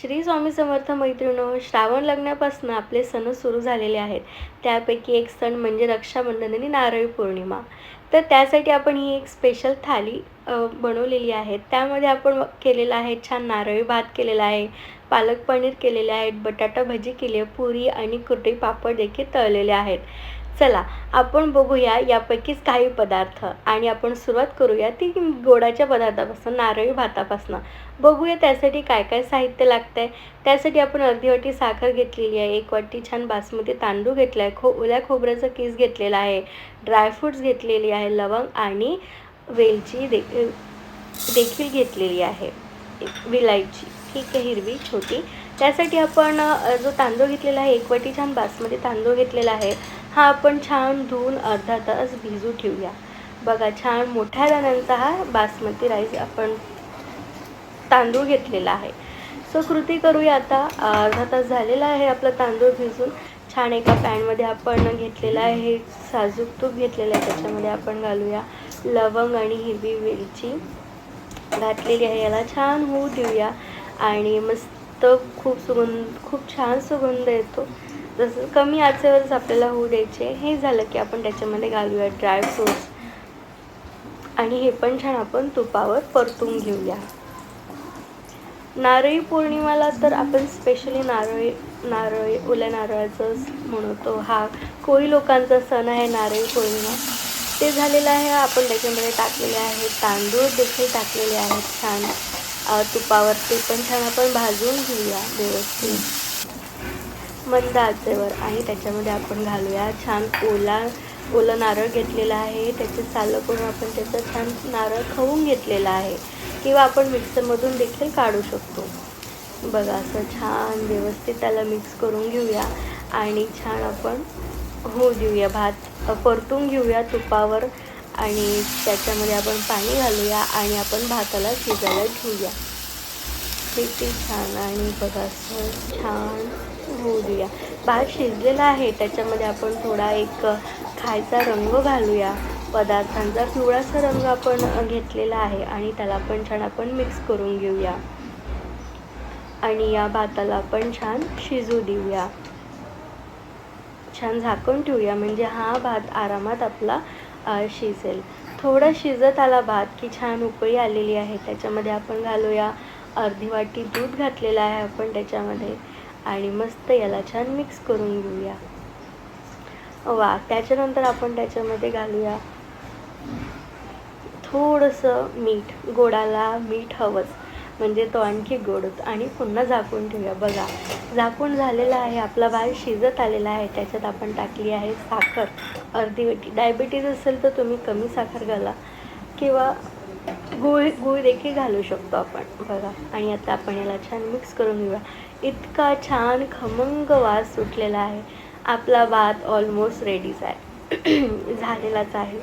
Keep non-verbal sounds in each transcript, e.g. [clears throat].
श्री स्वामी समर्थ मैत्रिणो श्रावण लग्नापासून आपले सण सुरू झालेले आहेत. त्यापैकी एक सण म्हणजे रक्षाबंधन आणि नारळी पौर्णिमा. तर त्यासाठी आपण ही एक स्पेशल थाली बनवलेली आहे. त्यामध्ये आपण केलेलं आहे छान नारळी भात केलेला आहे पालक पनीर केलेले आहेत बटाटा भजी केली आहे पुरी आणि कुरडई पापड देखील तळलेले आहेत. चला आपण बघूया यापैकीच काही पदार्थ आणि आपण सुरुवात करूया ती गोडाच्या पदार्थापासून नारळी भातापासून. बघूया त्यासाठी काय काय साहित्य लागतं आहे त्यासाठी आपण अर्धी वाटी साखर घेतलेली आहे एक वाटी छान बासमती तांदूळ घेतला आहे खो ओल्या खोबऱ्याचा केस घेतलेला आहे ड्रायफ्रूट्स घेतलेली आहे लवंग आणि वेलची दे देखील घेतलेली आहे विलायची. ठीक आहे हिरवी छोटी. त्यासाठी आपण जो तांदूळ घेतलेला आहे एक वाटी छान बासमती तांदूळ घेतलेला आहे. हा आपण छान धुवून अर्धा तास भिजू ठेवूया. बघा छान मोठ्या दाण्यांचा हा बासमती राईस आपण तांदूळ घेतलेला आहे. सो कृती करूया आता. अर्धा तास झालेला आहे आपला तांदूळ भिजून. छान एका पॅनमध्ये आपण घेतलेला आहे साजूक तूप घेतलेलं आहे त्याच्यामध्ये आपण घालूया. लवंग आणि हिरवी वेलची घातलेली आहे याला छान होऊ देऊया. आणि मस्त खूप सुगंध खूप छान सुगंध येतो. जसं कमी आचेवरच आपल्याला होऊ द्यायचे हे झालं की आपण त्याच्यामध्ये घालूया ड्रायफ्रूट्स आणि हे पण छान आपण तुपावर परतून घेऊया. नारळी पौर्णिमाला तर आपण स्पेशली नारळी नारळी ओल्या नारळाचं म्हणतो हा कोळी लोकांचा सण आहे नारळी पौर्णिमा. ते झालेलं आहे आपण त्याच्यामध्ये टाकलेले आहे तांदूळ देखील टाकलेले आहेत छान. तुपावर ते पण छान आपण भाजून घेऊया व्यवस्थित. मंद आचेवर आणि त्याच्यामध्ये आपण घालूया छान ओला ओलं नारळ घेतलेलं आहे त्याचे सालं करून आपण त्याचं छान नारळ खवून घेतलेलं आहे. किंवा आपण मिक्सरमधून देखील काढू शकतो. बघा असं छान व्यवस्थित त्याला मिक्स करून घेऊया. आणि छान आपण होऊ देऊया भात परतून घेऊया तुपावर. आणि त्याच्यामध्ये आपण पाणी घालूया आणि आपण भाताला शिजायला ठेवूया. किती छान आणि बघा छान होऊ देऊया भात शिजलेला आहे त्याच्यामध्ये आपण थोडा एक खायचा रंग घालूया. पदार्थांचा पिवळासा रंग आपण घेतलेला आहे आणि त्याला पण छान आपण मिक्स करून घेऊया. आणि या भाताला आपण छान शिजू देऊया. छान झाकून ठेवूया म्हणजे हा भात आरामात आपला शिजेल. थोडा शिजत आला भात की छान उकळी आलेली आहे. त्याच्यामध्ये आपण घालूया अर्धी वाटी दूध घातलेलं आहे आपण त्याच्यामध्ये आणि मस्त याला छान मिक्स करून घेऊया. वा त्याच्यानंतर आपण त्याच्यामध्ये घालूया थोडंसं मीठ. गोडाला मीठ हवंच. म्हणजे तो आणखी गोड होतो. आणि पुन्हा झाकून ठेवूया. बघा झाकून झालेला आहे आपला भात शिजत आलेला आहे. त्याच्यात आपण टाकली आहे साखर. अर्धी वाटी डायबिटीज असेल तर तुम्ही कमी साखर घाला किंवा गुळ गुळ देखील घालू शकतो आपण. बघा आणि आता आपण याला छान मिक्स करून घेऊया. इतका छान खमंग वास सुटलेला आहे. आपला भात ऑलमोस्ट रेडीच आहे. [clears throat] झालेलाच आहे.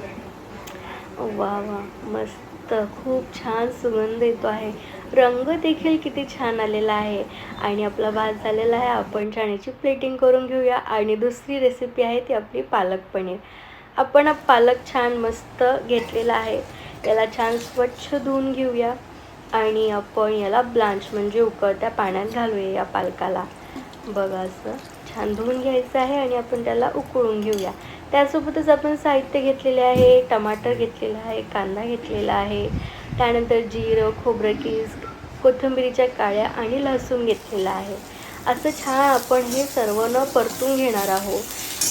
वा वा. मस्त. खूप छान सुगंध येतो आहे. रंग देखील किती छान आलेला आहे. आणि आपला भात झालेला आहे. आपण छान याची प्लेटिंग करून घेऊया. आणि दुसरी रेसिपी आहे ती आपली पालक पनीर. आपण पालक छान मस्त घेतलेला आहे. याला छान स्वच्छ धुवून घेऊया. आणि आपण याला ब्लांच म्हणजे उकळत्या पाण्यात घालूया या पालकाला. बघा असं छान धुवून घ्यायचं आहे आणि आपण त्याला उकळून घेऊया. त्यासोबतच आपण साहित्य घेतलेले आहे टमाटर घेतलेलं आहे कांदा घेतलेला आहे. त्यानंतर जिरं खोबरं कीस कोथिंबिरीच्या काळ्या आणि लसूण घेतलेला आहे. असं छान आपण हे सर्व न परतून घेणार आहोत.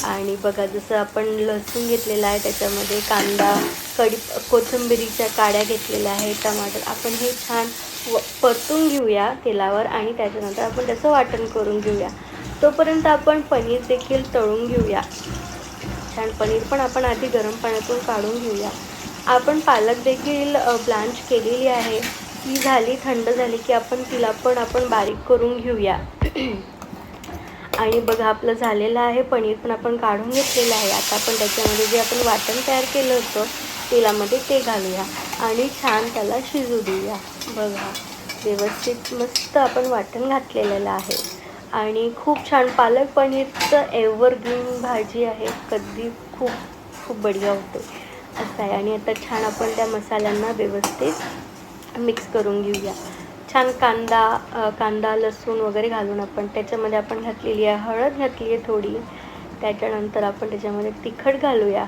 आणि बघा जसं आपण लसूण घेतलेला आहे त्याच्यामध्ये कांदा कढी कोथिंबिरीच्या काड्या घेतलेल्या आहे टमाटर. आपण हे छान व परतून घेऊया तेलावर आणि त्याच्यानंतर आपण त्याचं वाटण करून घेऊया. तोपर्यंत आपण पनीर देखील तळून घेऊया. छान पनीर पण आपण आधी गरम पाण्यातून काढून घेऊया. आपण पालक देखील ब्लांच केलेली आहे. ती झाली थंड झाली की आपण तिला पण आपण बारीक करून घेऊया. आणि बघा आपलं झालेलं आहे पनीर पण आपण काढून घेतलेलं आहे. आता आपण त्याच्यामध्ये जे आपण वाटण तयार केलं होतं तेलामध्ये ते घालूया. आणि छान त्याला शिजू देऊया. बघा व्यवस्थित मस्त आपण वाटण घातलेलं आहे. आणि खूप छान पालक पनीरचं एव्हरग्रीन भाजी आहे. कधी खूप खूप बढिया होते. असं आहे. आणि आता छान आपण त्या मसाल्यांना व्यवस्थित मिक्स करून घेऊया. छान कांदा कांदा लसूण वगैरे घालून आपण त्याच्यामध्ये आपण घातलेली आहे. हळद घातली आहे थोडी. त्याच्यानंतर आपण त्याच्यामध्ये तिखट घालूया.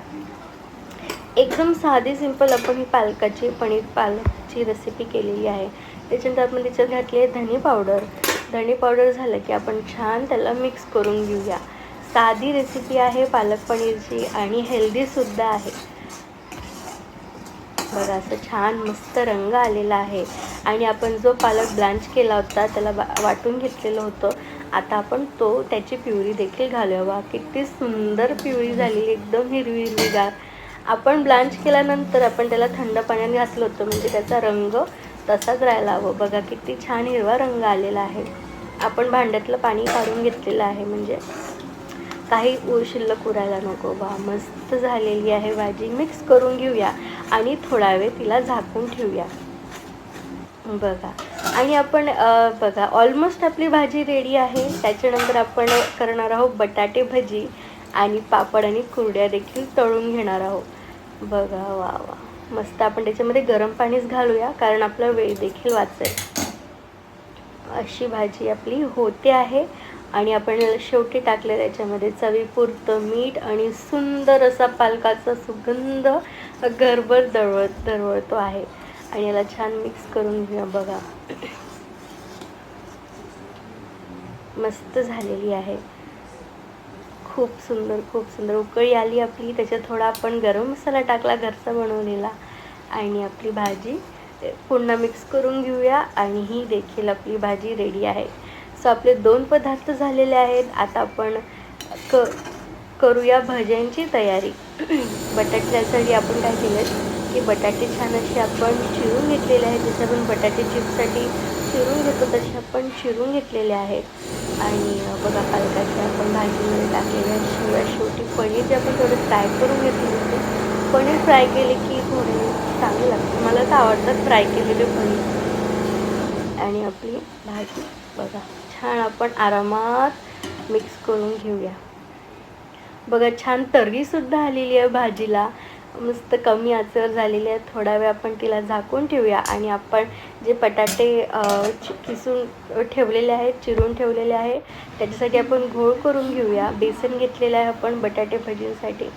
एकदम साधी सिंपल आपण ही पालकाची पनीर पालकची रेसिपी केलेली आहे. त्याच्यानंतर आपण त्याच्यात घातली आहे धने पावडर धने पावडर झालं की आपण छान त्याला मिक्स करून घेऊया. साधी रेसिपी आहे पालक पनीरची आणि हेल्दीसुद्धा आहे. बघा असं छान मस्त रंग आलेला आहे. आणि आपण जो पालक ब्लांच केला होता त्याला वा वाटून घेतलेलं होतं. आता आपण तो त्याची प्युरी देखील घालूया वा किती सुंदर प्युरी झालेली एकदम हिरवी हिरवीगार आपण ब्लांच केल्यानंतर आपण त्याला थंड पाण्याने घातलं होतं म्हणजे त्याचा रंग तसाच राहायला हवं बघा किती छान हिरवा रंग आलेला आहे. आपण भांड्यातलं पाणी काढून घेतलेलं आहे म्हणजे काही उ- शिल्लक उरायला नको बा. मस्त झालेली आहे भाजी. मिक्स करून घेऊया आणि थोडा वेळ तिला झाकून ठेवूया. बघा. आणि आपण बघा ऑलमोस्ट आपली भाजी रेडी आहे. त्याच्यानंतर आपण करणार आहोत बटाटे भजी आणि पापड आणि कुरड्या देखील तळून घेणार आहोत. बघा वा वा. मस्त आपण त्याच्यामध्ये गरम पाणीच घालूया कारण आपला वेळ देखील वाचेल. अशी भाजी आपली होते आहे. आणि आपण शेवटी टाकले त्याच्यामध्ये चवीपुरतं मीठ आणि सुंदर असा पालकाचा सुगंध घरभर दळवत दरवळतो आहे. आणि याला छान मिक्स करून घेऊया बघा. मस्त झालेली आहे. खूप सुंदर खूप सुंदर. उकळी आली आपली त्याच्यात थोडा आपण गरम मसाला टाकला घरचा बनवलेला. आणि आपली भाजी पुन्हा मिक्स करून घेऊया. आणि ही देखील आपली भाजी रेडी आहे. सो आपले दोन पदार्थ झालेले आहेत. आता आपण क करूया भज्यांची तयारी. [clears throat] बटाट्यासाठी आपण काय केलं की बटाटे छान असे आपण चिरून घेतलेले आहेत. जसे आपण बटाटे चिप्ससाठी चिरून घेतो तसे आपण चिरून घेतलेले आहेत. आणि बघा पालकाची आपण भाजीमध्ये टाकलेल्या शिवाय शेवटी पनीर जे आपण थोडं फ्राय करून घेतले होते. पनीर फ्राय केले की थोडे चांगले लागते मला तर आवडतात फ्राय केलेले पनीर. आणि आपली भाजी. बघा छान आपण आरामात मिक्स करून घेऊया. बघा छान तर्रीसुद्धा आलेली आहे भाजीला. मस्त कमी आचर झालेली आहे. थोडा वेळ आपण तिला झाकून ठेवूया आणि आपण जे बटाटे किसून ठेवलेले आहेत चिरून ठेवलेले आहे त्याच्यासाठी आपण घोळ करून घेऊया. बेसन घेतलेलं आहे आपण बटाटे भजींसाठी.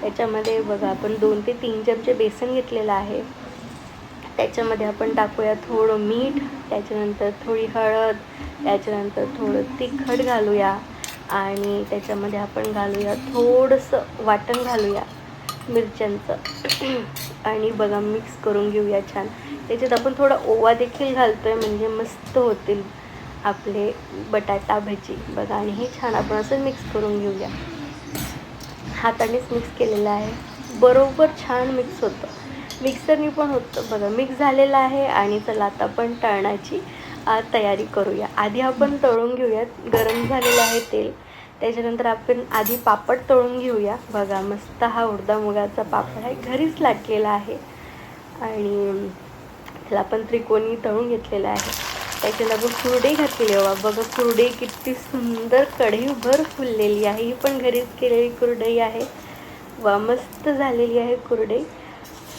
त्याच्यामध्ये बघा आपण दोन ते तीन चमचे बेसन घेतलेलं आहे. त्याच्यामध्ये आपण टाकूया थोडं मीठ त्याच्यानंतर थोडी हळद त्याच्यानंतर थोडं तिखट घालूया आणि त्याच्यामध्ये आपण घालूया थोडंसं वाटण घालूया मिरच्यांचं. [clears throat] आणि बघा मिक्स करून घेऊया छान. त्याच्यात आपण थोडा ओवा देखील घालतोय म्हणजे मस्त होतील आपले बटाटा भजी. बघा आणि हे छान आपण असं मिक्स करून घेऊया. हातानेच मिक्स केलेलं आहे. बरोबर छान मिक्स होतं. मिक्सरनी पण होतं बघा मिक्स झालेलं आहे आणि चला आता आपण तळण्याची तयारी करूया. आधी आपण तळून घेऊयात गरम झालेलं आहे तेल. त्याच्यानंतर आपण आधी पापड तळून घेऊया. बघा मस्त हा उडदा मुगाचा पापड आहे घरीच लाटलेला आहे. आणि त्याला आपण त्रिकोणी तळून घेतलेला आहे. त्याच्यात आपण कुरडे घातलेली आहे. बघा कुरडे किती सुंदर कढईभर फुललेली आहे. ही पण घरीच केलेली कुरडई आहे. वा मस्त झालेली आहे कुरडई.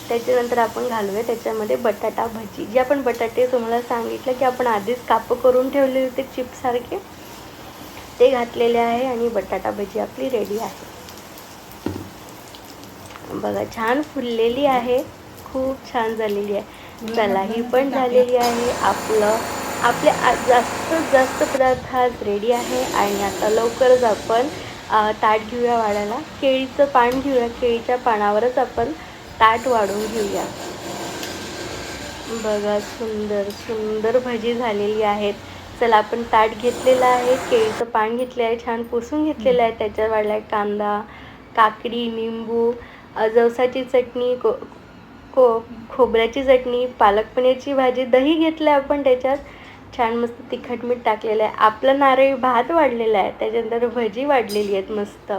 त्याच्यानंतर आपण घालूया त्याच्यामध्ये बटाटा भजी. जे आपण बटाटे तुम्हाला सांगितलं की आपण आधीच कापं करून ठेवले होते चिप्ससारखे ते घातलेले आहे आणि बटाटा भजी आपली रेडी आहे. बघा छान फुललेली आहे. खूप छान झालेली आहे. चला ही पण झालेली आहे. आपलं आपले आ- जास्तीत जास्त पदार्थ आज रेडी आहे आणि आता लवकरच आपण ताट घेऊया वाढायला केळीचं पान घेऊया. केळीच्या पानावरच आपण ताट वाढून घेऊया. बघा सुंदर सुंदर भजी झालेली आहेत. चला आपण ताट घेतलेलं आहे केळीचं पान घेतलं आहे छान पुसून घेतलेलं आहे. त्याच्यावर वाढला आहे कांदा काकडी निंबू जवसाची चटणी को को खोबऱ्याची चटणी पालक पनीरची भाजी दही घेतलं आहे आपण त्याच्यात. छान मस्त तिखट मीठ टाकलेलं आहे. आपलं नारळी भात वाढलेला आहे. त्याच्यानंतर भजी वाढलेली आहेत मस्त.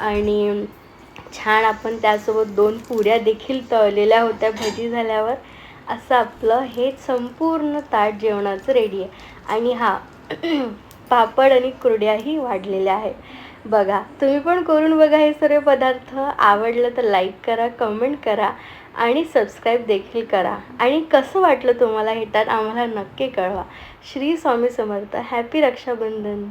आणि छान आपण त्यासोबत दोन पुऱ्या देखील तळलेल्या होत्या भजी झाल्यावर. असं आपलं हे संपूर्ण ताट जेवणाचं रेडी आहे. आणि हा [clears throat] पापड आणि कुरड्याही वाढलेल्या आहेत. बघा तुम्ही पण करून बघा हे सर्व पदार्थ. आवडलं तर लाईक करा कमेंट करा आणि सबस्क्राईब देखील करा. आणि कसं वाटलं तुम्हाला हे आम्हाला नक्की कळवा. श्री स्वामी समर्थ. हॅपी रक्षाबंधन.